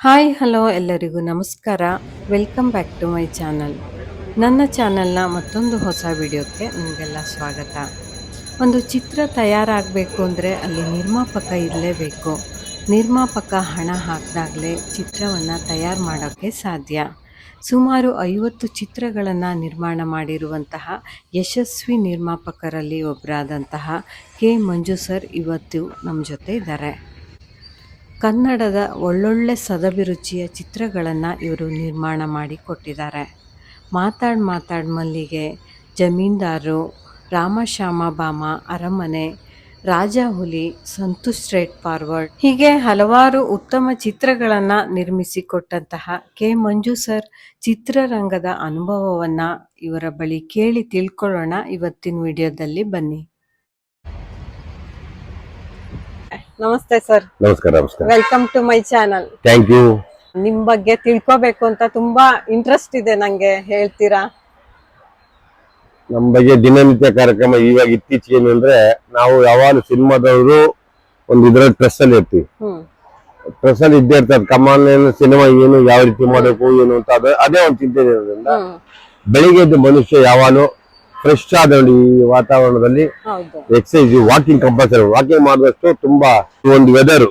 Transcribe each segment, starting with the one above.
Hi, hello ಎಲ್ಲರಿಗೂ ನಮಸ್ಕಾರ. Welcome back to my channel ನನ್ನ ಚಾನಲ್ನ ಮತ್ತೊಂದು ಹೊಸ ವಿಡಿಯೋಕ್ಕೆ ನಿಮಗೆಲ್ಲ ಸ್ವಾಗತ. ಒಂದು ಚಿತ್ರ ತಯಾರಾಗಬೇಕು ಅಂದರೆ ಅಲ್ಲಿ ನಿರ್ಮಾಪಕ ಇರಲೇಬೇಕು. ನಿರ್ಮಾಪಕ ಹಣ ಹಾಕಿದಾಗಲೇ ಚಿತ್ರವನ್ನು ತಯಾರು ಮಾಡೋಕ್ಕೆ ಸಾಧ್ಯ. ಸುಮಾರು ಐವತ್ತು ಚಿತ್ರಗಳನ್ನು ನಿರ್ಮಾಣ ಮಾಡಿರುವಂತಹ ಯಶಸ್ವಿ ನಿರ್ಮಾಪಕರಲ್ಲಿ ಒಬ್ಬರಾದಂತಹ ಕೆ ಮಂಜು ಸರ್ ಇವತ್ತು ನಮ್ಮ ಜೊತೆ ಇದ್ದಾರೆ. ಕನ್ನಡದ ಒಳ್ಳೊಳ್ಳೆ ಸದಭಿರುಚಿಯ ಚಿತ್ರಗಳನ್ನು ಇವರು ನಿರ್ಮಾಣ ಮಾಡಿ ಕೊಟ್ಟಿದ್ದಾರೆ. ಮಾತಾಡ್ ಮಾತಾಡ್ ಮಲ್ಲಿಗೆ, ಜಮೀನ್ದಾರು, ರಾಮಶ್ಯಾಮ ಬಾಮ, ಅರಮನೆ ರಾಜ ಹುಲಿ ಸಂತು ಸ್ಟ್ರೇಟ್ ಫಾರ್ವರ್ಡ್ ಹೀಗೆ ಹಲವಾರು ಉತ್ತಮ ಚಿತ್ರಗಳನ್ನು ನಿರ್ಮಿಸಿಕೊಟ್ಟಂತಹ ಕೆ ಮಂಜು ಸರ್ ಚಿತ್ರರಂಗದ ಅನುಭವವನ್ನು ಇವರ ಬಳಿ ಕೇಳಿ ತಿಳ್ಕೊಳ್ಳೋಣ ಇವತ್ತಿನ ವಿಡಿಯೋದಲ್ಲಿ ಬನ್ನಿ. ನಮಸ್ತೆ ಸರ್. ನಮಸ್ಕಾರ ನಮಸ್ಕಾರ. Welcome to my channel thank you ನಿಮ್ ಬಗ್ಗೆ ತಿಳ್ಕೋಬೇಕು ಅಂತ ತುಂಬಾ ಇಂಟ್ರೆಸ್ಟ್ ಇದೆ ನಂಗೆ ಹೇಳ್ತೀರಾ? ನಮ್ ಬಗ್ಗೆ ದಿನನಿತ್ಯ ಕಾರ್ಯಕ್ರಮ ಇವಾಗ ಇತ್ತೀಚೆಗೆ ಏನು ಅಂದ್ರೆ ನಾವು ಯಾವಾಗ ಸಿನಿಮಾದವರು ಒಂದು ಇದ್ರ ಟ್ರೆಸ್ ಅಲ್ಲಿ ಇರ್ತೀವಿ. ಟ್ರೆಸ್ ಅಲ್ಲಿ ಇದ್ದೇ ಇರ್ತಾರೆ. ಕಮಾನ್ ಏನು ಸಿನಿಮಾ ಏನು ಯಾವ ರೀತಿ ಮಾಡಬೇಕು ಏನು ಅಂತ ಅದೇ ಒಂದು ಚಿಂತೆ ಇರೋದ್ರಿಂದ ಬೆಳಿಗ್ಗೆ ಎದ್ದು ಮನುಷ್ಯ ಯಾವಾನು ಫ್ರೆಶ್ ಆದ ಈ ವಾತಾವರಣದಲ್ಲಿ ಹೌದು. ಎಕ್ಸಸೈಸ್ ವಾಕಿಂಗ್ ಕಂಪಲ್ಸರಿ ವಾಕಿಂಗ್ ಮಾಡಿದಷ್ಟು ತುಂಬಾ ಈ ಒಂದು ವೆದರ್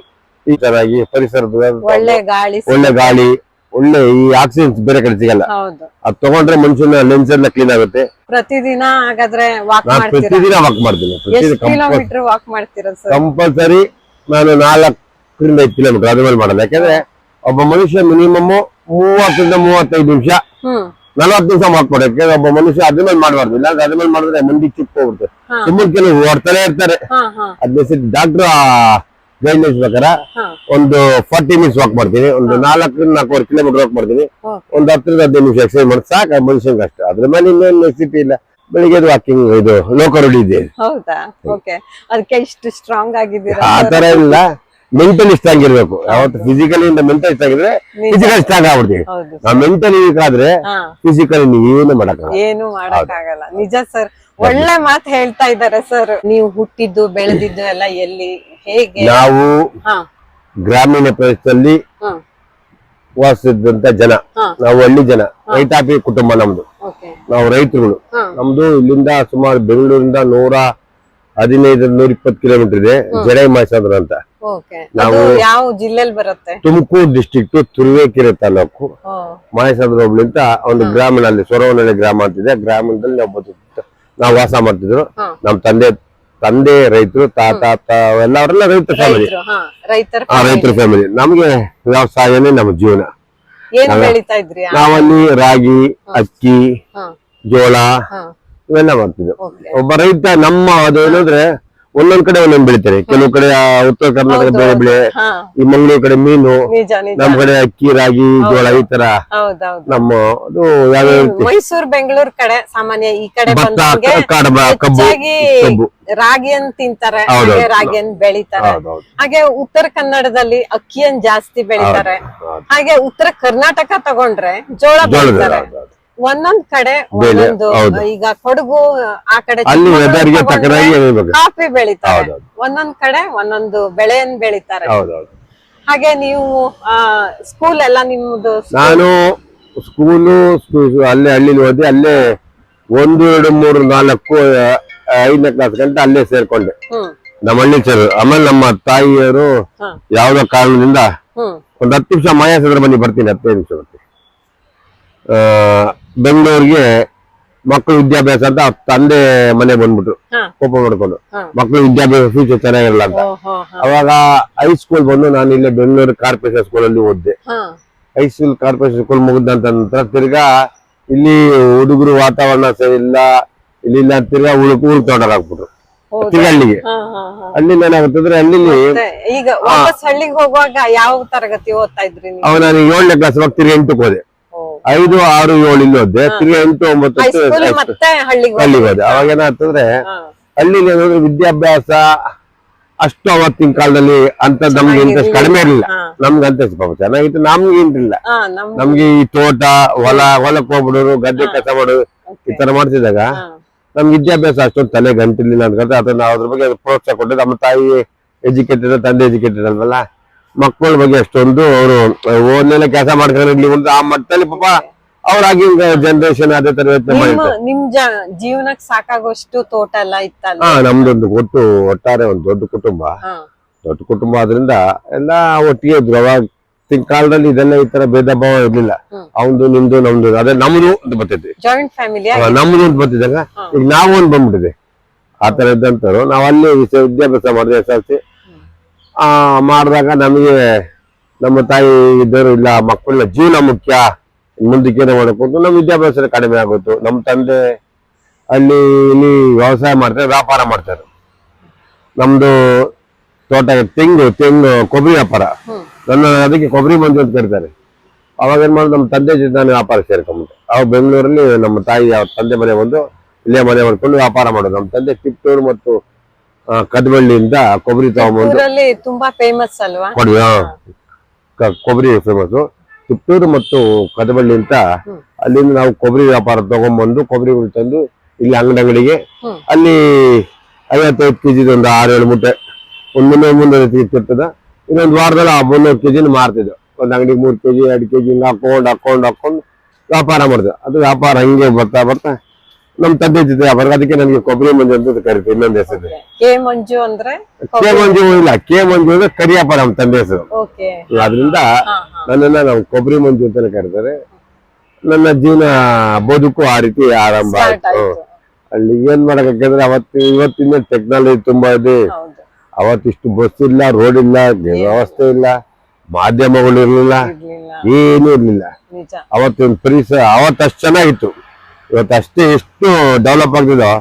ಈ ತರ ಪರಿಸರದ ಒಳ್ಳೆ ಗಾಳಿ ಒಳ್ಳೆ ಗಾಳಿ ಒಳ್ಳೆ ಈ ಆಕ್ಸಿಜನ್ ಬೇರೆ ಕಡೆ ಸಿಗಲ್ಲ. ಹೌದು. ಅದ್ ತಗೊಂಡ್ರೆ ಮನುಷ್ಯನ ಲೆನ್ಸ್ ಎಲ್ಲ ಕ್ಲೀನ್ ಆಗುತ್ತೆ. ಪ್ರತಿದಿನ ಹಾಗಾದ್ರೆ ವಾಕ್ ನಾನು ಪ್ರತಿದಿನ ವಾಕ್ ಮಾಡ್ತೀನಿ. ಪ್ರತಿದಿನ ಕಿಲೋಮೀಟರ್ ವಾಕ್ ಮಾಡ್ತೀರಾ ಸರ್ ಕಂಪಲ್ಸರಿ ನಾನು ನಾಲ್ಕರಿಂದ ಐದು ಕಿಲೋಮೀಟರ್ ಅದ್ರ ಮೇಲೆ ಮಾಡಲ್ಲ. ಯಾಕಂದ್ರೆ ಒಬ್ಬ ಮನುಷ್ಯ ಮಿನಿಮಮ್ ಮೂವತ್ತರಿಂದ ಮೂವತ್ತೈದು ನಿಮಿಷ ನಲವತ್ತು ದಿವಸ ಮಾಡ್ಕೊಡಕ್ಕೆ ಮಾಡಿ ಒಬ್ಬ ಮನುಷ್ಯ ಅದ್ರ ಮೇಲೆ ಮಾಡಬಾರ್ದು. ಇಲ್ಲಾಂದ್ರೆ ಅದ್ರ ಮೇಲೆ ಮಾಡಿದ್ರೆ ಮಂದಿ ಚಿಕ್ಕ ಹೋಗ್ಬಿಡುತ್ತೆ. ಸುಮ್ಮನೆ ಕೆಲವು ಓಡ್ತಾನೆ ಇರ್ತಾರೆ. ಹದಿನೈದು ಡಾಕ್ಟರ್ ಗೈಡ್ಲೈನ್ಸ್ ಪ್ರಕಾರ ಒಂದು ಫಾರ್ಟಿ ಮಿನಿಟ್ಸ್ ವಾಕ್ ಮಾಡ್ತೀನಿ. ಒಂದು ನಾಲ್ಕರಿಂದ ನಾಲ್ಕೂವರೆ ಕಿಲೋಮೀಟರ್ ವಾಕ್ ಮಾಡ್ತೀನಿ. ಒಂದು ಹತ್ತರಿಂದ ಹದಿನೈದು ನಿಮಿಷ ಎಕ್ಸರ್ಸೈಸ್ ಮಾಡಿ ಸಾಕು. ಮನುಷ್ಯನಿಗೆ ಅಷ್ಟೇ. ಅದ್ರ ಮೇಲೆ ಇನ್ನೇನು ಸ್ಥಿತಿ ಇಲ್ಲ. ಬೆಳಿಗ್ಗೆ ವಾಕಿಂಗ್ ಇದು ಲೋಕರುಡಿ ಇದೆ. ಹೌದಾ? ಓಕೆ ಅದಕ್ಕೆ ಇಷ್ಟು ಸ್ಟ್ರಾಂಗ್ ಆಗಿದ್ದೀರಾ? ಆ ತರ ಇಲ್ಲ. ಮೆಂಟಲಿ ಸ್ಟ್ರಾಂಗ್ ಇರಬೇಕು. ಯಾವತ್ತು ಫಿಸಿಕಲಿ ಇಂದ ಮೆಂಟಲ್ ಸ್ಟ್ರಾಂಗ್ ಇದ್ರೆ. ಫಿಸಿಕಲ್ ಸ್ಟ್ರಾಂಗ್ ಆಗ್ಬಿಡ್ತೀವಿ. ನಾವು ಮೆಂಟಲಿ ವೀಕ್ ಆದ್ರೆ ಫಿಸಿಕಲಿ ಏನು ಮಾಡಕ್ಕಾಗಲ್ಲ ಏನು ಮಾಡಕ್ಕಾಗಲ್ಲ ನಿಜ ಸರ್ ಒಳ್ಳೆ ಮಾತು ಹೇಳ್ತಾ ಇದ್ದಾರೆ ಸರ್ ನೀವು ಹುಟ್ಟಿದ್ದು ಬೆಳೆದಿದ್ದು ಎಲ್ಲ ಎಲ್ಲಿ ಹೇಗೆ? ನಾವು ಗ್ರಾಮೀಣ ಪ್ರದೇಶದಲ್ಲಿ ವಾಸಿಸಿದಂತ ಜನ. ನಾವು ಹಳ್ಳಿ ಜನ. ರೈತಾಪಿ ಕುಟುಂಬ ನಮ್ದು. ನಾವು ರೈತರುಗಳು. ನಮ್ದು ಇಲ್ಲಿಂದ ಸುಮಾರು ಬೆಂಗಳೂರಿಂದ ನೂರ ಹದಿನೈದು ನೂರ ಇಪ್ಪತ್ತು ಕಿಲೋಮೀಟರ್ ಇದೆ. ಜಡೈ ಮೈಸೂರು ಅಂತ. ನಾವು- ಯಾವ ಜಿಲ್ಲೆಯಲ್ಲಿ ಬರುತ್ತೆ? ತುಮಕೂರು ಡಿಸ್ಟಿಕ್ ತುರುವೇಕೆರೆ ತಾಲೂಕು. ಮಾಯಸಂದ್ರ ಹೋಬಳಿ ಅಂತ ಒಂದು ಗ್ರಾಮೀಣ ಅಲ್ಲಿ ಸೊರವನಹಳ್ಳಿ ಗ್ರಾಮ ಅಂತಿದೆ ಗ್ರಾಮದಲ್ಲಿ ನಾವು ಬದುಕ್ತ- ನಾವು ವಾಸ ಮಾಡ್ತಿದ್ರು. ನಮ್ ನಮ್ಮ ತಂದೆ ತಂದೆ ರೈತರು ತಾತ ತ ಎಲ್ಲವರೆಲ್ಲ ರೈತ ಫ್ಯಾಮಿಲಿ ರೈತರು ರೈತರ ರೈತರ ಫ್ಯಾಮಿಲಿ ನಮ್ಗೆ ವ್ಯವಸಾಯನೇ ನಮ್ಮ ಜೀವನ. ನಾವಲ್ಲಿ ರಾಗಿ ಅಕ್ಕಿ ಜೋಳ ಇವೆಲ್ಲ ಮಾಡ್ತಿದ್ವಿ ಒಬ್ಬ ರೈತ ನಮ್ಮ ಅದು ಏನಂದ್ರೆ ಒಂದೊಂದ್ ಕಡೆ ಒಂದೊಂದ್ ಬೆಳಿತಾರೆ. ಕೆಲವು ಕಡೆ ಉತ್ತರ ಕರ್ನಾಟಕ ಬೆಳೆ ಬೆಳೆ ಈ ಮಂಗಳೂರು ಕಡೆ ಮೀನು ನಮ್ ಕಡೆ ಅಕ್ಕಿ ರಾಗಿ ಜೋಳ ಈ ತರ. ನಮ್ಮ ಅದು ಯಾವ್ಯಾವ ಮೈಸೂರು ಬೆಂಗಳೂರು ಕಡೆ ಸಾಮಾನ್ಯ ಈ ಕಡೆ ಕಬ್ಬು ರಾಗಿಯನ್ ತಿಂತಾರೆ. ಹಾಗೆ ರಾಗಿಯನ್ ಬೆಳಿತಾರೆ. ಹಾಗೆ ಉತ್ತರ ಕನ್ನಡದಲ್ಲಿ ಅಕ್ಕಿಯನ್ ಜಾಸ್ತಿ ಬೆಳಿತಾರೆ. ಹಾಗೆ ಉತ್ತರ ಕರ್ನಾಟಕ ತಗೊಂಡ್ರೆ ಜೋಳ ಬೆಳಿತಾರೆ. ಒಂದೊಂದ್ ಕಡೆ ಒಂದೊಂದು ಈಗ ಕೊಡಗು ಆ ಕಡೆ ಕಾಫಿ ಬೆಳಿತಾರೆ. ಒಂದೊಂದ್ ಕಡೆ ಒಂದೊಂದು ಬೆಳೆಯನ್ನು ಬೆಳಿತಾರೆ. ಹಾಗೆ ನೀವು ಸ್ಕೂಲ್ ಎಲ್ಲ ನಿಮ್ದು ನಾನು ಸ್ಕೂಲು ಅಲ್ಲೇ ಹಳ್ಳಿಲಿ ಓದಿ ಅಲ್ಲೇ ಒಂದು ಎರಡು ಮೂರು ನಾಲ್ಕು ಐದನೇ ಕ್ಲಾಸ್ ಗಂಟ ಅಲ್ಲೇ ಸೇರ್ಕೊಂಡೆ. ನಮ್ಮ ಹಳ್ಳಿ ಸೇರ್ ಆಮೇಲೆ ನಮ್ಮ ತಾಯಿಯವರು. ಯಾವ್ದೋ ಕಾರಣದಿಂದ ಒಂದ್ ಹತ್ತು ನಿಮಿಷ ಮಾಯಾಸಂದ್ರ ಬನ್ನಿ ಬರ್ತೀನಿ ಹತ್ತೈದು ನಿಮಿಷ ಬರ್ತೀನಿ. ಆ, ಬೆಂಗಳೂರಿಗೆ ಮಕ್ಕಳು ವಿದ್ಯಾಭ್ಯಾಸ ಅಂತ ಅವ್ರ ತಂದೆ ಮನೆ ಬಂದ್ಬಿಟ್ರು. ಕೋಪ ಮಾಡ್ಕೊಂಡು. ಮಕ್ಳು ಮಕ್ಕಳು ವಿದ್ಯಾಭ್ಯಾಸ ಫ್ಯೂಚರ್ ಚೆನ್ನಾಗಿರಲ್ಲ ಅಂತ. ಅವಾಗ ಹೈಸ್ಕೂಲ್ ಬಂದು ನಾನು ಇಲ್ಲೇ ಬೆಂಗಳೂರು ಕಾರ್ಪೊರೇಷನ್ ಸ್ಕೂಲಲ್ಲಿ ಓದಿದೆ. ಹಾ. ಹೈಸ್ಕೂಲ್ ಕಾರ್ಪೊರೇಷನ್ ಸ್ಕೂಲ್ ಮುಗಿದ ನಂತರ ತಿರ್ಗಾ ಇಲ್ಲಿ ಹುಡುಗರು ವಾತಾವರಣ ಸರಿ ಇಲ್ಲ ಇಲ್ಲಿಲ್ಲ ತಿರ್ಗಾ ಉಳುಕು ಊರು ತೊಡರ್ ಹಾಕ್ಬಿಟ್ರು ತಿರ್ಗಾ ಅಲ್ಲಿಗೆ ಹಾ ಹಾ ಹಾ. ಅಲ್ಲಿ ಏನಾಗುತ್ತಂದ್ರೆ ಅಲ್ಲಿ ಈಗ ವಾಪಸ್ ಹಳ್ಳಿಗೆ ಹೋಗುವಾಗ ಯಾವ ತರಗತಿ ಓದ್ತಾ ಇದ್ರಿ ಅವ್ ನಾನು ಏಳನೇ ಕ್ಲಾಸ್ ಹೋಗ್ತಿರಿ ಎಂಟಕ್ಕೆ ಹೋದೆ. ಐದು ಆರು ಏಳು ಇಲ್ಲಿ ಓದ್ದೆ ತಿರ್ಗಾ ಎಂಟು ಒಂಬತ್ತು ಹಳ್ಳಿಗೆ ಹೋದೆ ಅವಾಗ ಏನಾಗ್ತಂದ್ರೆ ಅಲ್ಲಿ ಏನಂದ್ರೆ ವಿದ್ಯಾಭ್ಯಾಸ ಅಷ್ಟು ಅವತ್ತಿನ ಕಾಲದಲ್ಲಿ ಅಂತ ನಮ್ಗೆ ಇಂಟ್ರೆಸ್ಟ್ ಕಡಿಮೆ ಇರಲಿಲ್ಲ. ನಮ್ಗೆ ಅಂತ ಪಾಪ ಚೆನ್ನಾಗಿತ್ತು ನಮ್ಗೆ ಇಂಟ್ರಿಲ್ಲ ನಮ್ಗೆ ಈ ತೋಟ ಹೊಲ ಹೊಲಕ್ಕೆ ಹೋಗ್ಬಿಡೋರು ಗದ್ದೆ ಕೆಲಸ ಮಾಡೋರು ಈ ತರ ಮಾಡ್ತಿದ್ದಾಗ. ನಮ್ ವಿದ್ಯಾಭ್ಯಾಸ ಅಷ್ಟೊಂದು ತಲೆ ಗಂಟಿರ್ಲಿಲ್ಲ ಅಂತ ಅದನ್ನ ಅದ್ರ ಬಗ್ಗೆ ಪ್ರೋತ್ಸಾಹ ಕೊಟ್ಟು ನಮ್ಮ ತಾಯಿ ಎಜುಕೇಟೆಡ್ ತಂದೆ ಎಜುಕೇಟೆಡ್ ಅಲ್ವಲ್ಲ? ಮಕ್ಕಳ ಬಗ್ಗೆ ಅಷ್ಟೊಂದು ಅವರು ಓದ್ನೆಲ್ಲ ಕೆಲಸ ಮಾಡ್ಕೊಂಡಿರ್ಲಿ ಒಂದು ಆ ಮಟ್ಟದಲ್ಲಿ ಪಾಪ ಅವ್ರಾಗಿ ಜನರೇಷನ್ ಅದೇ ತರ ಯೋಚನೆ ನಿಮ್ಮ ಮಾಡಿರ್ತಾರೆ ನಿಮ್ ಜ- ಜೀವನಕ್ ಸಾಕಾಗೋಷ್ಟು ತೋಟ ಎಲ್ಲ ಇತ್ತಲ್ಲ? ಹಾ ನಮ್ದೊಂದು ಒಟ್ಟು ಒಟ್ಟಾರೆ ಒಂದು ದೊಡ್ಡ ಕುಟುಂಬ. ಹಾ. ದೊಡ್ಡ ಕುಟುಂಬ ಆದ್ರಿಂದ ಎಲ್ಲ ಒಟ್ಟಿಗೆ ಇದ್ರು. ಅವಾಗ ಕಾಲದಲ್ಲಿ ಇದೆಲ್ಲ ಈ ತರ ಭೇದ ಭಾವ ಇರ್ಲಿಲ್ಲ. ಹ್ಮ್. ಅವಂದು ನಿಮ್ದು ನಮ್ದು ಅದೇ ನಮ್ದು ಅಂತ ಬರ್ತೈತಿ ಜಾಯಿಂಟ್ ಫ್ಯಾಮಿಲಿ ಆ, ನಮ್ದು ಅಂತ ಬರ್ತಿದ್ದಾಗ ಈಗ ನಾವು ಒಂದು ಬಂದ್ಬಿಟ್ಟಿದೆ ಆ ತರ ಇದ್ದಂತವ್ರು. ನಾವು ಅಲ್ಲಿ ವಿಶ್ವ- ವಿದ್ಯಾಭ್ಯಾಸ ಮಾಡಿದೆ ಎಸ್ ಎಲ್ ಸಿ. ಮಾಡಿದಾಗ ನಮಗೆ ನಮ್ಮ ತಾಯಿ ಇದ್ದರು ಇಲ್ಲ ಮಕ್ಕಳ ಜೀವನ ಮುಖ್ಯ. ಮುಂದಕ್ಕೆ ಮಾಡ್ಕೊಂಡು ನಮ್ಮ ವಿದ್ಯಾಭ್ಯಾಸ ಕಡಿಮೆ ಆಗುತ್ತೆ ನಮ್ಮ ತಂದೆ ಅಲ್ಲಿ ಇಲ್ಲಿ ವ್ಯವಸಾಯ ಮಾಡ್ತಾರೆ ವ್ಯಾಪಾರ ಮಾಡ್ತಾರೆ. ನಮ್ದು ತೋಟ ತೆಂಗು ತೆಂಗು ಕೊಬ್ಬರಿ ವ್ಯಾಪಾರ. ನನ್ನ ಅದಕ್ಕೆ ಕೊಬ್ಬರಿ ಮಂಜು ಅಂತ ಕರೀತಾರೆ. ಅವಾಗ ಏನ್ ಮಾಡೋದು ನಮ್ಮ ತಂದೆ ಜೊತೆ ನಾನು ವ್ಯಾಪಾರ ಸೇರ್ಕೊಂಡ್ಬಿಟ್ಟೆ. ಅವಾಗ ಬೆಂಗಳೂರಲ್ಲಿ ನಮ್ಮ ತಾಯಿ ಅವ್ರ ತಂದೆ ಮನೆ ಬಂದು ಇಲ್ಲೇ ಮನೆ ಮಾಡ್ಕೊಂಡು ವ್ಯಾಪಾರ ಮಾಡೋದು. ನಮ್ಮ ತಂದೆ ಚಿಕ್ಕೂರು ಮತ್ತು ಆ, ಕದ್ಬಳ್ಳಿಯಿಂದ ಕೊಬ್ಬರಿ ತಗೊಂಬಂದು ಊರಲ್ಲಿ ತುಂಬಾ ಫೇಮಸ್ ಅಲ್ವಾ? ಕೊಡ್ವಿ ಕೊಬ್ಬರಿ ಫೇಮಸ್ ತುಪ್ಪೂರು ಮತ್ತು ಕದಬಳ್ಳಿ ಅಂತ ಅಲ್ಲಿಂದ ನಾವು ಕೊಬ್ಬರಿ ವ್ಯಾಪಾರ ತಗೊಂಡ್ಬಂದು ಕೊಬ್ಬರಿ ತಂದು ಇಲ್ಲಿ ಅಂಗಡಿ ಅಂಗಡಿಗೆ ಅಲ್ಲಿ ಐವತ್ತೈದು ಕೆಜಿ ಒಂದು ಆರು ಏಳು ಮೂಟೆ ಒಂದು ಮುನ್ನೂರು ಮುನ್ನೂರು ಇನ್ನೊಂದು ವಾರದಲ್ಲಿ ಆ ಮುನ್ನೂರು ಕೆಜಿನ ಮಾರ್ತಿದ್ವು. ಒಂದು ಅಂಗಡಿಗೆ ಮೂರು ಕೆಜಿ ಎರಡು ಕೆಜಿ ಹಿಂಗೆ ಹಾಕೊಂಡು ಹಾಕೊಂಡು ಹಾಕೊಂಡು ವ್ಯಾಪಾರ ಮಾಡಿದೆ. ಅದು ವ್ಯಾಪಾರ ಹಂಗೆ ಬರ್ತಾ ಬರ್ತಾ ನಮ್ಮ ತಂದೆ ಜೊತೆ ವ್ಯಾಪಾರ ಅದಕ್ಕೆ ನನಗೆ ಕೊಬ್ಬರಿ ಮಂಜು ಅಂತ ಕರಿತೀವಿ ಇನ್ನೊಂದು ಹೆಸರು. ಕೆ ಮಂಜು ಅಂದ್ರೆ ಕೆ ಮಂಜು ಇಲ್ಲ ಕೆ ಮಂಜು ಅಂದ್ರೆ ಕರಿಯಪ್ಪ ನಮ್ ತಂದೆ ಹೆಸರು. ಅದರಿಂದ ನನ್ನನ್ನ ನಾವು ಕೊಬ್ಬರಿ ಮಂಜು ಅಂತಾನೆ ಕರೀತಾರೆ. ನನ್ನ ಜೀವನ ಬದುಕು ಆ ರೀತಿ ಆರಂಭ ಆಯ್ತು. ಅಲ್ಲಿ ಏನ್ ಮಾಡಬೇಕಂದ್ರೆ ಅವತ್ತು ಇವತ್ತಿನ ಟೆಕ್ನಾಲಜಿ ತುಂಬಾ ಇದೆ. ಅವತ್ತಿಷ್ಟು ಬಸ್ ಇಲ್ಲ ರೋಡ್ ಇಲ್ಲ ವ್ಯವಸ್ಥೆ ಇಲ್ಲ ಮಾಧ್ಯಮಗಳು ಇರ್ಲಿಲ್ಲ ಏನೂ ಇರ್ಲಿಲ್ಲ. ಅವತ್ತಿನ ಪರಿಸರ ಅವತ್ತಷ್ಟು ಚೆನ್ನಾಗಿತ್ತು. ಇವತ್ತು ಅಷ್ಟೇ ಎಷ್ಟು ಡೆವಲಪ್ ಆಗ್ತದೋ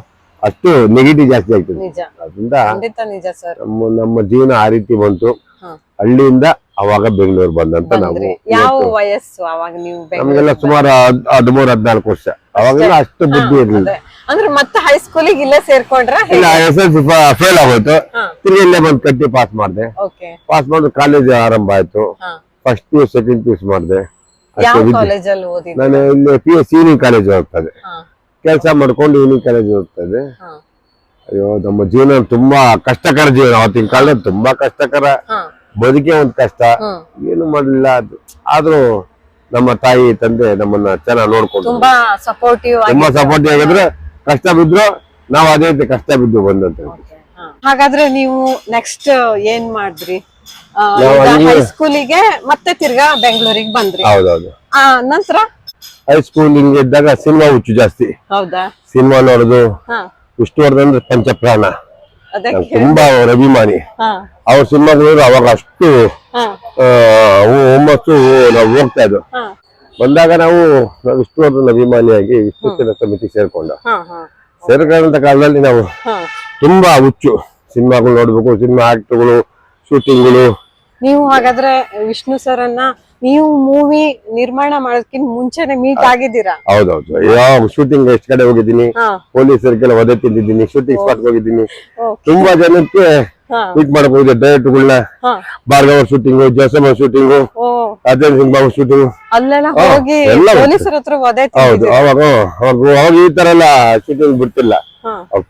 ಅಷ್ಟು ನೆಗೆಟಿವ್ ಜಾಸ್ತಿ ಆಗ್ತದೆ. ನಿಜ. ಅದರಿಂದ ಖಂಡಿತ ನಿಜ ಸರ್ ನಮ್ಮ ನಮ್ಮ ಜೀವನ ಆ ರೀತಿ ಬಂತು. ಹಳ್ಳಿಯಿಂದ ಅವಾಗ ಬೆಂಗಳೂರು ಬಂದಂತ ನಾವು ಯಾವ ವಯಸ್ಸು ಅವಾಗ ನೀವು ನಮ್ಗೆಲ್ಲ ಸುಮಾರು ಹದ್- ಹದಿಮೂರು ಹದಿನಾಲ್ಕು ವರ್ಷ. ಅವಾಗೆಲ್ಲ ಅಷ್ಟು. ಬುದ್ಧಿ ಇರ್ಲಿಲ್ಲ. ಅಂದ್ರೆ ಮತ್ತೆ ಹೈಸ್ಕೂಲಿಗೆ ಇಲ್ಲೇ ಸೇರ್ಕೊಂಡ್ರೆ ಇಲ್ಲ ಎಸ್ ಎಲ್ ಸಿ ಫೇಲ್ ಆಗೋಯ್ತು ತಿರ್ಗಿ ಇಲ್ಲೇ ಬಂದು ಕಟ್ಟಿ ಪಾಸ್ ಮಾಡಿದೆ. ಪಾಸ್ ಮಾಡಿದ್ರೆ ಕಾಲೇಜ್ ಆರಂಭ ಆಯ್ತು. First P U second P U ಮಾಡಿದೆ. ಯಾವ ಕಾಲೇಜಲ್ಲಿ ನಾನು ಇಲ್ಲಿ ಪಿ ಎಸ್ ಇವಿನಿಂಗ್ ಕಾಲೇಜ್ ಹೋಗ್ತದೆ. ಕೆಲಸ ಮಾಡ್ಕೊಂಡು ಯೂನಿಂಗ್ ಕಾಲೇಜ್ ಹೋಗ್ತದೆ. ಅಯ್ಯೋ ನಮ್ಮ ಜೀವನ ತುಂಬಾ ಕಷ್ಟಕರ ಜೀವನ. ಅವತ್ತಿನ ಕಾಲದಲ್ಲಿ ತುಂಬಾ ಕಷ್ಟಕರ. ಬದುಕೆ ಒಂದು ಕಷ್ಟ. ಏನು ಮಾಡಲಿಲ್ಲ ಅದು. ಆದ್ರೂ ನಮ್ಮ ತಾಯಿ ತಂದೆ ನಮ್ಮನ್ನ ಚೆನ್ನಾಗಿ ನೋಡ್ಕೊಂಡು ತುಂಬಾ ಸಪೋರ್ಟಿವ್ ತುಂಬಾ ಸಪೋರ್ಟಿವ್ ಆಗಿದ್ರೆ ಕಷ್ಟ ಬಿದ್ರು ನಾವು ಅದೇ ರೀತಿ ಕಷ್ಟ ಬಿದ್ದು ಬಂದಂತ. ಹಾಗಾದ್ರೆ ನೀವು ನೆಕ್ಸ್ಟ್ ಏನ್ ಮಾಡಿದ್ರಿ? ಹೈಸ್ಕೂಲಿಗೆ ಮತ್ತೆ ತಿರ್ಗಾ ಬೆಂಗಳೂರಿಗೆ ಬಂದ್ರಿ. ಹೌದೌದು. ಆ ನಂತರ? ಹೈಸ್ಕೂಲ್ ಹಿಂಗೆ ಇದ್ದಾಗ ಸಿನಿಮಾ ಹುಚ್ಚು ಜಾಸ್ತಿ. ಹೌದಾ? ಸಿನಿಮಾ ನೋಡೋದು ವಿಷ್ಣುವರ್ಧನ್ ಅಂದ್ರೆ ಪಂಚಪ್ರಾಣ. ತುಂಬಾ ಅವ್ರ ಅಭಿಮಾನಿ. ಅವ್ರ ಅವ್ರ ಸಿನಿಮಾಗಳು ಅವಾಗ ಅಷ್ಟು ಹುಮ್ಮಸ್ಸು ನಾವು ಹೋಗ್ತಾ ಇದ್ವು ಬಂದಾಗ ನಾವು ವಿಷ್ಣುವರ್ಧನ್ ಅಭಿಮಾನಿಯಾಗಿ ವಿಷ್ಣು ಸೇನಾ ಸಮಿತಿ ಸೇರ್ಕೊಂಡು. ಸೇರ್ಕೊಂಡಂತ ಕಾಲದಲ್ಲಿ ನಾವು ತುಂಬಾ ಹುಚ್ಚು. ಸಿನಿಮಾಗಳು ನೋಡ್ಬೇಕು ಸಿನಿಮಾ ಆಕ್ಟ್ಗಳು ಶೂಟಿಂಗ್ಗಳು. ನೀವು ಹಾಗಾದ್ರೆ ವಿಷ್ಣು ಸರ್ ಅನ್ನ ನೀವು ಮೂವಿ ನಿರ್ಮಾಣ ಮಾಡೋದಕ್ಕಿಂತ ಮುಂಚೆನೆ ಮೀಟ್ ಆಗಿದ್ದೀರಾ? ಹೌದೌದು. ಯಾವ ಶೂಟಿಂಗ್ ಎಷ್ಟು ಕಡೆ ಹೋಗಿದ್ದೀನಿ? ಪೊಲೀಸರಿಗೆಲ್ಲ ಒದೆ ತಿಂದಿದ್ದೀನಿ ಶೂಟಿಂಗ್ ಸ್ಪಾಟ್ ಹೋಗಿದ್ದೀನಿ. ತುಂಬಾ ಜನಕ್ಕೆ ಮೀಟ್ ಮಾಡಬಹುದು ಡೈರೆಕ್ಟ್ಗಳನ್ನ shooting Bhargava shooting Josamma shooting Arjun Singh Babu shooting. ಅಲ್ಲೆಲ್ಲ ಹೋಗಿ ಎಲ್ಲ ಗೊತ್ತು. ಪೊಲೀಸರ ಹತ್ರ ಒದೆ ಹೌದು? ಅವಾಗ ಅವಾಗ ಈ ತರ ಎಲ್ಲ ಶೂಟಿಂಗ್ ಬಿಡ್ತಿಲ್ಲ.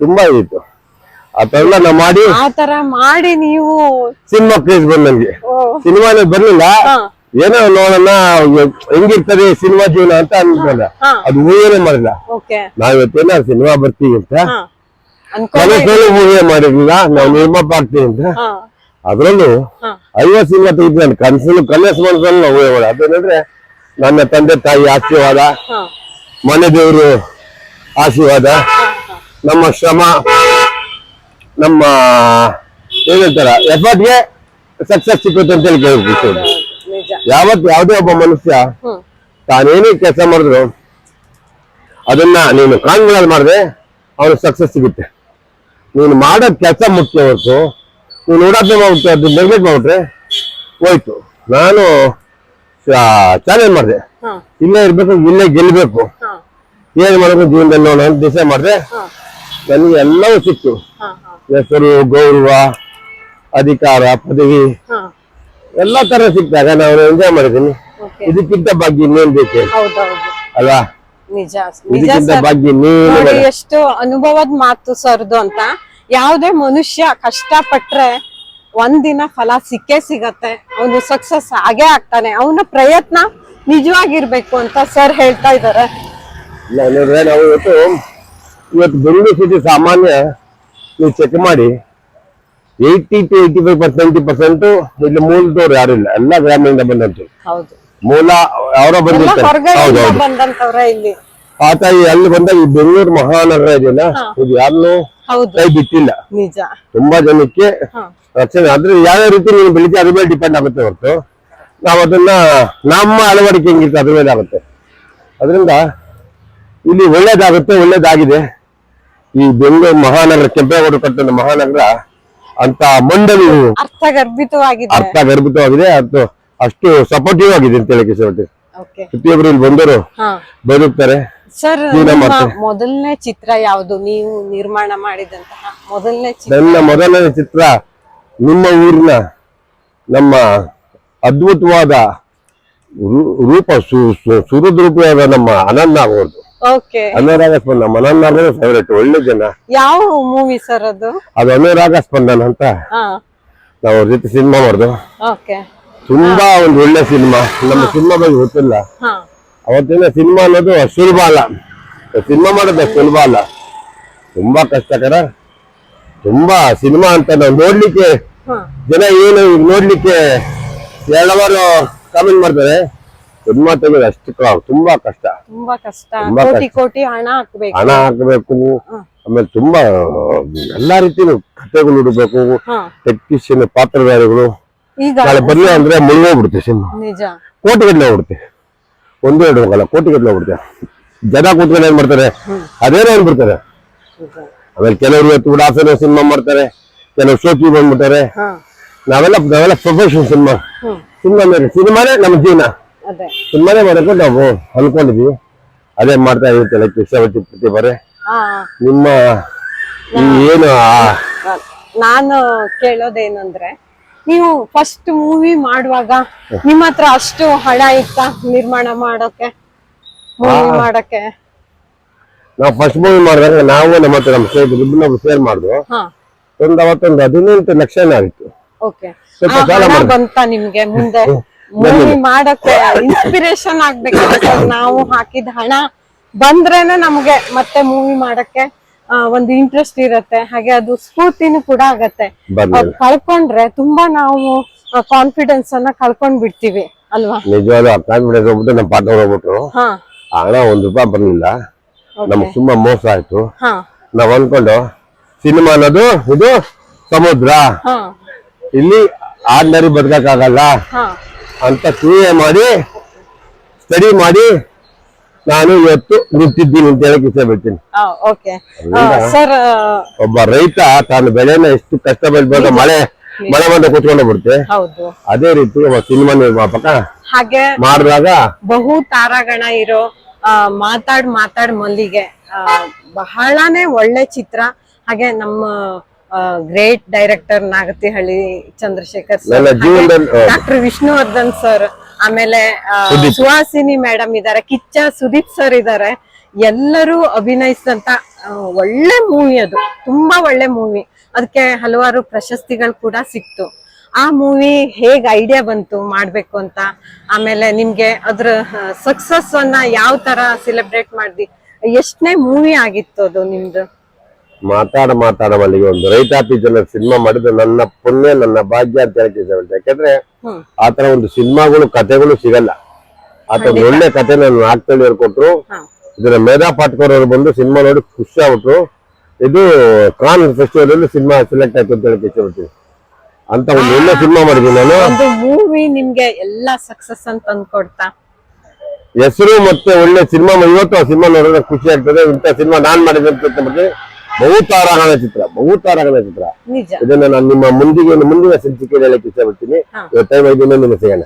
ತುಂಬಾ ಇತ್ತು. ಆ ನಾ ಮಾಡಿ ಆ ತರ ಮಾಡಿ ನೀವು ಸಿನಿಮಾ ಪ್ಲೇಸ್ ಬಂದ್ ನನ್ಗೆ. ಸಿನಿಮಾನೇ ಬರ್ಲಿಲ್ಲ. ಏನೋ ನೋಡೋಣ ಹೆಂಗಿರ್ತದೆ ಸಿನಿಮಾ ಜೀವನ ಅಂತ ಅನ್ಕೊಂಡ ಅದು ಊಹೆನೇ ಮಾಡಿಲ್ಲ. ನಾವಿವತ್ತೇನ ಸಿನಿಮಾ ಬರ್ತೀವಿ ಅಂತ. ಕನಸಲ್ಲೂ ಊಹೆ ಮಾಡಿರ್ಲಿಲ್ಲ. ನಾವು ನಿರ್ಮಾಪ ಆಗ್ತೀವಿ ಅಂತ. ಅದ್ರಲ್ಲೂ ಹಾ. ಐವತ್ತು ಸಿನಿಮಾ ತೆಗಿತೀನಿ ನಾನು. ಕನಸಲ್ಲಿ ಕನಸು ಮನಸ್ಸಲ್ಲೂ ನಾವು ಊಹೆ ಮಾಡಿ ಅದೇನಂದ್ರೆ ನನ್ನ ತಂದೆ ತಾಯಿ ಆಶೀರ್ವಾದ ಮನೆ ದೇವರು ಆಶೀರ್ವಾದ ನಮ್ಮ ಶ್ರಮ ನಮ್ಮ ಏನಂತಾರ ಎಫರ್ಟ್ಗೆ ಸಕ್ಸಸ್ ಸಿಕ್ಕುತ್ತೆ ಅಂತ ಹೇಳಿ ಕೇಳ್ಬಿಟ್ಟು. ಯಾವತ್ ಯಾವತ್ತು ಯಾವುದೇ ಒಬ್ಬ ಮನುಷ್ಯ ತಾನೇನೇ ಕೆಲಸ ಮಾಡಿದ್ರು ಅದನ್ನ ನೀನು ಕಾನ್ಗಳಲ್ಲಿ ಮಾಡಿದ್ರೆ ಅವನು ಸಕ್ಸಸ್ ಸಿಗುತ್ತೆ. ನೀನು ಮಾಡೋ ಕೆಲಸ ಮುಖ್ಯ ಹೊರತು ನೀನು ಉಡಾಪೆ ಮಾಡ್ಬಿಟ್ಟು ಅದು ನೆಗ್ಲೆಕ್ಟ್ ಮಾಡ್ಬಿಟ್ರೆ ಹೋಯ್ತು. ನಾನು ಚಾಲೆಂಜ್ ಮಾಡಿದೆ. ಇಲ್ಲೇ ಇರ್ಬೇಕು ಇಲ್ಲೇ ಗೆಲ್ಲಬೇಕು ಏನ್ ಮಾಡಬೇಕು ಜೀವನದಲ್ಲಿ ನೋಡೋಣ ಅಂತ ಡಿಸೈಡ್ ಮಾಡಿದ್ರೆ ನನಗೆ ಎಲ್ಲವೂ ಸಿಕ್ತು. ಹೆಸರು ಗೌರವ ಅಧಿಕಾರ ಪದವಿ. ಹಾ. ಎಲ್ಲ ತರ ಸಿಕ್ತಾಗ ನಾನು ಎಂಜಾಯ್ ಮಾಡಿದ್ದೀನಿ ಓಕೆ ಇದಕ್ಕಿಂತ ಭಾಗ್ಯ ಇನ್ನೇನ್ ಬೇಕು ಹೌದೌದು. ಅಲ್ವಾ? ನಿಜ. ನಿಜ ಇದಕ್ಕಿಂತ ಸರ್ ಬಗ್ಗೆ ನೀನು ನೋಡಿ ಎಷ್ಟು ಅನುಭವದ ಮಾತು ಸರ್ದು ಅಂತ. ಯಾವುದೇ ಮನುಷ್ಯ ಕಷ್ಟ ಪಟ್ರೆ ಒಂದಿನ ಫಲ ಸಿಕ್ಕೇ ಸಿಗತ್ತೆ. ಅವನು ಸಕ್ಸಸ್ ಆಗೇ ಆಗ್ತಾನೆ. ಅವನ ಪ್ರಯತ್ನ ನಿಜವಾಗಿರ್ಬೇಕು ಅಂತ ಸರ್ ಹೇಳ್ತಾ ಇದ್ದಾರೆ. ಇಲ್ಲ ನಾವು ಇವತ್ತು ಇವತ್ತು ಬೆಂಗಳೂರು ಸಿಟಿ ಸಾಮಾನ್ಯ ನೀವು ಚೆಕ್ ಮಾಡಿ. Eighty to eighty five percent percent ಇಲ್ಲಿ ಮೂಲದವ್ರು ಇಲ್ಲ. ಎಲ್ಲ ಗ್ರಾಮೀಣ ಬಂದಂತು ಹೌದು. ಮೂಲ ಅವರ ಬಂದಿರ್ತಾರೆ. ಹೊರಗಡೆ ಹೌದೌದು ಬಂದಂತವ್ರೆ ಇಲ್ಲಿ. ಆತ ಅಲ್ಲಿ ಬಂದಾಗ ಈ ಬೆಂಗಳೂರು ಮಹಾನಗರ ಇದೆಯಲ್ಲ ಇದು ಯಾರನ್ನೂ ಕೈ ಬಿಟ್ಟಿಲ್ಲ. ನಿಜ. ತುಂಬಾ ಜನಕ್ಕೆ ರಕ್ಷಣೆ. ಆದ್ರೆ ಯಾವ ರೀತಿ ನೀವು ಬೆಳಿಗ್ಗೆ ಅದ್ರ ಮೇಲೆ ಡಿಪೆಂಡ್ ಆಗುತ್ತೆ ಹೊರತು. ನಾವು ಅದನ್ನ ನಮ್ಮ ಅಳವಡಿಕೆ ಹೆಂಗಿತ್ತು ಅದ್ರ ಮೇಲೆ ಆಗುತ್ತೆ. ಅದರಿಂದ ಇಲ್ಲಿ ಒಳ್ಳೇದಾಗುತ್ತೆ ಒಳ್ಳೇದಾಗಿದೆ. ಈ ಬೆಂಗಳೂರು ಮಹಾನಗರ ಕೆಂಪೇಗೌಡರು ಕಟ್ಟಿದ ಮಹಾನಗರ ಅಂತ ಮಂಡಳಿ ಅರ್ಥಗರ್ಭಿತವಾಗಿದೆ. ಅರ್ಥ ಗರ್ಭಿತವಾಗಿದೆ ಅದು ಅಷ್ಟು ಸಪೋರ್ಟಿವ್ ಆಗಿದೆ ಅಂತ ಹೇಳಕ್ಕೆ ಸರ್ ಪ್ರತಿಯೊಬ್ಬರು ಇಲ್ಲಿ ಬಂದರು ಬದುಕ್ತಾರೆ. ಸರ್. ಮೊದಲನೇ ಚಿತ್ರ ಯಾವುದು? ನೀವು ನಿರ್ಮಾಣ ಮಾಡಿದಂತಹ ಮೊದಲನೇ ನನ್ನ ಮೊದಲನೇ ಚಿತ್ರ ನಿಮ್ಮ ಊರಿನ ನಮ್ಮ ಅದ್ಭುತವಾದ ರೂಪ ಸು- ಸು- ಸುಹೃದ್ರೂಪಿಯಾದ ನಮ್ಮ ಅನನ್ನ ಆಗೋದು ಓಕೆ ಅನುರಾಗ ಸ್ಪಂದನ ನಮ್ಮ ಫೇವರೇಟ್ ಒಳ್ಳೆ ಜನ. ಯಾವ ಮೂವಿ ಸರ್ ಅದು? ಅದು ಅನುರಾಗ ಸ್ಪಂದನ ಅಂತ. ಹಾ. ನಾವು ಅವ್ರ ಜೊತೆ ಸಿನಿಮಾ ಮಾಡಿದ್ವು ಓಕೆ ತುಂಬಾ ಒಂದು ಒಳ್ಳೆ ಸಿನಿಮಾ ನಮ್ಮ ಸಿನಿಮಾ ಬಗ್ಗೆ ಗೊತ್ತಿಲ್ಲ. ಹಾ. ಅವತ್ತಿನ ಸಿನಿಮಾ ಅನ್ನೋದು ಸುಲಭ ಅಲ್ಲ. ಸಿನಿಮಾ ಮಾಡೋದು ಸುಲಭ ಅಲ್ಲ. ತುಂಬಾ ಕಷ್ಟಕರ ತುಂಬಾ ಸಿನಿಮಾ ಅಂತ ನಾವು ನೋಡ್ಲಿಕ್ಕೆ ಜನ ಏನು ನೋಡ್ಲಿಕ್ಕೆ ಹಲವಾರು ಕಾಮೆಂಟ್ ಮಾಡ್ತಾರೆ. ಸಿನಿಮಾ ತೆಗೆದು ಅಷ್ಟು ತುಂಬಾ ಕಷ್ಟ. ತುಂಬಾ ಕಷ್ಟ. ತುಂಬಾ ಕೋಟಿ ಕಷ್ಟ. ಕೋಟಿ ಹಣ ಹಾಕ್ಬೇಕು. ಹಣ ಹಾಕಬೇಕು. ಆಮೇಲೆ ತುಂಬಾ ಎಲ್ಲಾ ರೀತಿ ಕಥೆಗಳು ಇಡಬೇಕು ಹಾ. ಟೆಕ್ನಿಷಿಯನ್ ಪಾತ್ರಧಾರಿಗಳು. ಈಗ ನಾಳೆ ಬರ್ಲಿಲ್ಲ ಅಂದ್ರೆ ಮುಳುಗೋಗ್ಬಿಡುತ್ತೆ ಸಿನಿಮಾ. ನಿಜ. ಕೋಟಿಗಟ್ಟಲೆ ಹೋಗ್ಬಿಡುತ್ತೆ ಒಂದು ಎರಡು ಹೋಗಲ್ಲ ಕೋಟಿಗಟ್ಟಲೆ ಹೋಗ್ಬಿಡುತ್ತೆ ಜನ ಕೂತ್ಕೊಂಡು ಏನ್ ಮಾಡ್ತಾರೆ? ಅದೇನೋ ಅನ್ಬಿಡ್ತಾರೆ ನಿಜ. ಆಮೇಲೆ ಕೆಲವರು ಇವತ್ತು ಉಡಾಸನ ಸಿನಿಮಾ ಮಾಡ್ತಾರೆ. ಕೆಲವರು ಶೋಕಿ ಬಂದ್ಬಿಡ್ತಾರೆ ಹಾ. ನಾವೆಲ್ಲ ನಾವೆಲ್ಲ ಪ್ರೊಫೆಷನ್ ಸಿನಿಮಾ. ಸಿನಿಮಾ ಮೇಲೆ ಸಿನಿಮಾನೇ ನಮ್ಮ ಜೀವನ. ಸಿನಿಮಾನೇ ಮಾಡೋಕೆ ನಾವು ಅನ್ಕೊಂಡಿದ್ವಿ. ಅದೇ ಮಾಡ್ತಾ ಇರುತ್ತೆ ಕೃಷ್ಣವತಿ ಇಷ್ಟಪಟ್ಟು ಪ್ರತಿ ಬರೇ ಹಾ. ನಿಮ್ಮ ಏನು ನಾನು ಕೇಳೋದೇನಂದ್ರೆ ನೀವು ಫಸ್ಟ್ ಮೂವಿ ಮಾಡುವಾಗ ನಿಮ್ಮ ಹತ್ರ ಅಷ್ಟು ಹಣ ಇತ್ತ ನಿರ್ಮಾಣ ಮಾಡೋಕೆ? ಮೂವಿ ಮಾಡಕ್ಕೆ ನಾವು ಫಸ್ಟ್ ಮೂವಿ ಮಾಡಿದಾಗ ನಾವು ನಮ್ಮ ಹತ್ರ ನಮ್ಮ ಸ್ನೇಹಿತರು ಇಬ್ಬರು ನಾವು ಶೇರ್ ಮಾಡಿದ್ವು ಒಂದು ಅವತ್ತೊಂದು ಹದಿನೆಂಟು ಲಕ್ಷ ಆಗಿತ್ತು ಓಕೆ ಸ್ವಲ್ಪ ಸಾಲ. ಬಂತ ನಿಮ್ಗೆ ಮುಂದೆ? ಮೂವಿ ಮಾಡಕ್ಕೆ ಇನ್ಸ್ಪಿರೇಷನ್ ಆಗ್ಬೇಕು ನಾವು ಹಾಕಿದ ಹಣ ಬಂದ್ರೇನೆ ನಮ್ಗೆ ಮತ್ತೆ ಮೂವಿ ಮಾಡಕ್ಕೆ ಒಂದು ಇಂಟ್ರೆಸ್ಟ್ ಇರತ್ತೆ. ಹಾಗೆ ಅದು ಸ್ಫೂರ್ತಿನೂ ಕೂಡ ಆಗತ್ತೆ. ಕಳ್ಕೊಂಡ್ರೆ ತುಂಬಾ ನಾವು ಕಾನ್ಫಿಡೆನ್ಸ್ ಅನ್ನ ಕಳ್ಕೊಂಡ್ ಬಿಡ್ತೀವಿ ಅಲ್ವಾ? ನಿಜವಾದ ಕಾನ್ಫಿಡೆನ್ಸ್ ಹೋಗ್ಬಿಟ್ಟು ನಮ್ಮ ಪಾರ್ಟ್ನರ್ ಹೋಗ್ಬಿಟ್ರು. ಹಣ ಒಂದ್ ರೂಪಾಯಿ ಬರ್ಲಿಲ್ಲ. ನಮ್ಗೆ ತುಂಬಾ ಮೋಸ ಆಯ್ತು. ನಾವ್ ಅನ್ಕೊಂಡು ಸಿನಿಮಾ ಅನ್ನೋದು ಇದು ಸಮುದ್ರ. ಇಲ್ಲಿ ಆರ್ಡಿನರಿ ಬದುಕಕ್ಕಾಗಲ್ಲ. ಅಂತ ಕ್ರಿಯೆ ಮಾಡಿ ಸ್ಟಡಿ ಮಾಡಿ ನಾನು ಇವತ್ತು ಗುರುತಿದ್ದೀನಿ ಅಂತ ಹೇಳಕ್ ಇಷ್ಟಪಡ್ತೀನಿ. ಸರ್ ಒಬ್ಬ ರೈತ ತಾನು ಬೆಳೆನ ಎಷ್ಟು ಕಷ್ಟ ಬೆಳೆದ ಮಳೆ ಮಳೆ ಬಂದ ಕುತ್ಕೊಂಡು ಬಿಡುತ್ತೆ. ಹೌದು. ಅದೇ ರೀತಿ ಒಬ್ಬ ಸಿನಿಮಾ ನಿರ್ಮಾಪಕ ಹಾಗೆ ಮಾಡಿದಾಗ ಬಹು ತಾರಾಗಣ ಇರೋ ಮಾತಾಡ್ ಮಾತಾಡ್ ಮಲ್ಲಿಗೆ ಬಹಳನೇ ಒಳ್ಳೆ ಚಿತ್ರ. ಹಾಗೆ ನಮ್ಮ great director Nagathihalli Chandrashekhar sir doctor Vishnuvardhan sir ಆಮೇಲೆ. ಸುಹಾಸಿನಿ ಮೇಡಮ್ ಇದಾರೆ ಕಿಚ್ಚ ಸುದೀಪ್ ಸರ್ ಇದಾರೆ. ಎಲ್ಲರೂ ಅಭಿನಯಿಸಿದಂತ ಒಳ್ಳೆ ಮೂವಿ ಅದು ತುಂಬಾ ಒಳ್ಳೆ ಮೂವಿ ಅದಕ್ಕೆ ಹಲವಾರು ಪ್ರಶಸ್ತಿಗಳು ಕೂಡ ಸಿಕ್ತು. ಆ ಮೂವಿ ಹೇಗ್ ಐಡಿಯಾ ಬಂತು ಮಾಡ್ಬೇಕು ಅಂತ ಆಮೇಲೆ ನಿಮ್ಗೆ ಅದ್ರ ಸಕ್ಸಸ್ ಅನ್ನ ಯಾವ ತರ ಸೆಲೆಬ್ರೇಟ್ ಮಾಡ್ದಿ ಎಷ್ಟನೇ ಮೂವಿ ಆಗಿತ್ತು ಅದು ನಿಮ್ದು? ಮಾತಾಡ ಮಾತಾಡ ಮಲ್ಲಿಗೆ ಒಂದು ರೈತಾಪಿ ಜನರ ಸಿನಿಮಾ ಮಾಡಿದ್ರೆ ನನ್ನ ಪುಣ್ಯ ನನ್ನ ಭಾಗ್ಯ ಅಂತ ಹೇಳಕ್ ಇಷ್ಟಪಡ್ತೀನಿ. ಯಾಕಂದ್ರೆ ಆತರ ಒಂದು ಸಿನಿಮಾಗಳು ಕಥೆಗಳು ಸಿಗಲ್ಲ. ಆತ ಒಳ್ಳೆ ಕಥೆ ನಾನು ಆಗ್ತಳಿ ಹೇಳ್ಕೊಟ್ರು ಇದನ್ನ ಇದರ ಮೇಧಾ ಪಾಟ್ಕರ್ ಅವರು ಬಂದು ಸಿನಿಮಾ ನೋಡಿ ಖುಷಿ ಆಗ್ಬಿಟ್ರು. ಇದು ಕಾನ್ ಫೆಸ್ಟಿವಲ್ ಅಲ್ಲಿ ಸಿನಿಮಾ ಸೆಲೆಕ್ಟ್ ಆಯ್ತು ಅಂತ ಹೇಳಕ್ ಇಷ್ಟಪಡ್ತೀನಿ. ಅಂತ ಒಂದು ಒಳ್ಳೆ ಸಿನಿಮಾ ಮಾಡಿದ್ದೀನಿ ನಾನು. ಮೂವಿ ನಿಮ್ಗೆ ಎಲ್ಲಾ ಸಕ್ಸಸ್ ಅಂತ ಅಂದ್ಕೊಡ್ತಾ ಹೆಸರು ಮತ್ತೆ ಒಳ್ಳೆ ಸಿನಿಮಾ ಇವತ್ತು ಆ ಸಿನಿಮಾ ನೋಡಿದ್ರೆ ಖುಷಿ ಆಗ್ತದೆ. ಇಂಥ ಸಿನಿಮಾ ನಾನ್ ಮಾಡಿದೆ ಅಂತ ಇಷ್ಟಪಡ್ತೀನಿ ಬಹು ತಾರಾಗಣ ಚಿತ್ರ ಬಹುತಾರಾಹಣ ಚಿತ್ರ ಇದನ್ನ ನಾನು ನಿಮ್ಮ ಮುಂದಿಗೆ ಮುಂದಿನ ಸಂಚಿಕೆಯಲ್ಲಿ ಹೇಳಕ್ಕೆ ಇಷ್ಟಪಡ್ತೀನಿ. ಇವತ್ತೈದು ಐದು ನಿಮ್ಮ ಸಿಗೋಣ.